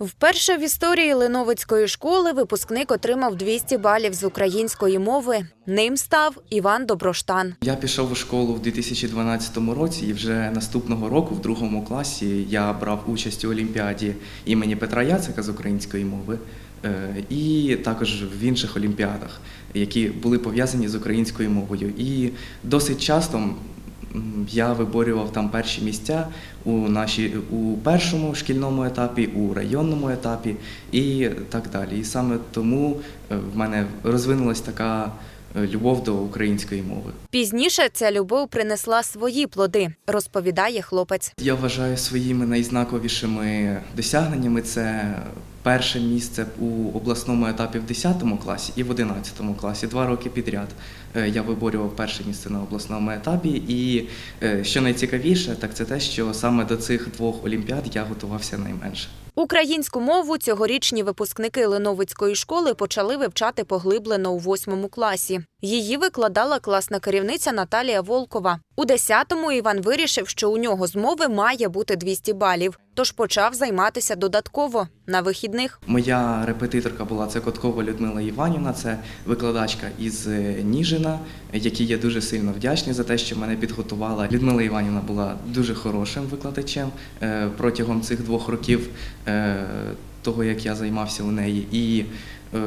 Вперше в історії Леновицької школи випускник отримав 200 балів з української мови. Ним став Іван Доброштан. Я пішов у школу в 2012 році, і вже наступного року, в другому класі, я брав участь у олімпіаді імені Петра Яцика з української мови, е, і також в інших олімпіадах, які були пов'язані з українською мовою. І досить часто я виборював там перші місця у нашій у першому шкільному етапі, у районному етапі і так далі. І саме тому е, в мене розвинулась така любов до української мови. Пізніше ця любов принесла свої плоди, розповідає хлопець. Я вважаю своїми найзнаковішими досягненнями це перше місце у обласному етапі в 10 класі і в 11 класі. Два роки підряд е, я виборював перше місце на обласному етапі. І е, що найцікавіше, так це те, що саме до цих двох олімпіад я готувався найменше. Українську мову цьогорічні випускники Леновицької школи почали вивчати поглиблено у восьмому класі. Її викладала класна керівниця Наталія Волкова. У 10-му Іван вирішив, що у нього з мови має бути 200 балів, тож почав займатися додатково на вихідних. Моя репетиторка була це Коткова Людмила Іванівна, це викладачка із е, Ніжина, якій я дуже сильно вдячний за те, що мене підготувала. Людмила Іванівна була дуже хорошим викладачем е, протягом цих двох років е, того, як я займався у неї. І е,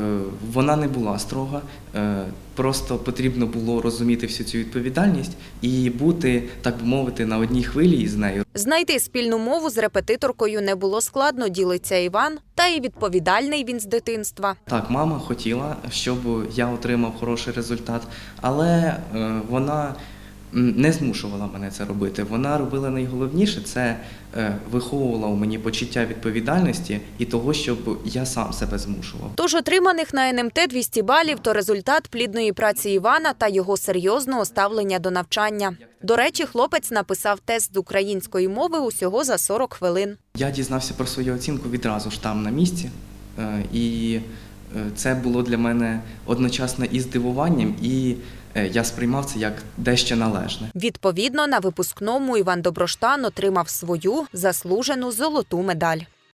вона не була строга, е, просто потрібно було розуміти всю цю відповідальність і бути, так би мовити, на одній хвилі із нею. Знайти спільну мову з репетиторкою не було складно, ділиться Іван, та й відповідальний він з дитинства. Так, мама хотіла, щоб я отримав хороший результат, але е, вона не змушувала мене це робити. Вона робила найголовніше це е, виховувала у мені почуття відповідальності і того, щоб я сам себе змушував. Тож отриманих на НМТ 200 балів – то результат плідної праці Івана та його серйозного ставлення до навчання. До речі, хлопець написав тест з української мови усього за 40 хвилин. Я дізнався про свою оцінку відразу ж там на місці, е, і це було для мене одночасно і здивуванням, і е, я сприймав це як дещо належне. Відповідно, на випускному Іван Доброштан отримав свою заслужену золоту медаль.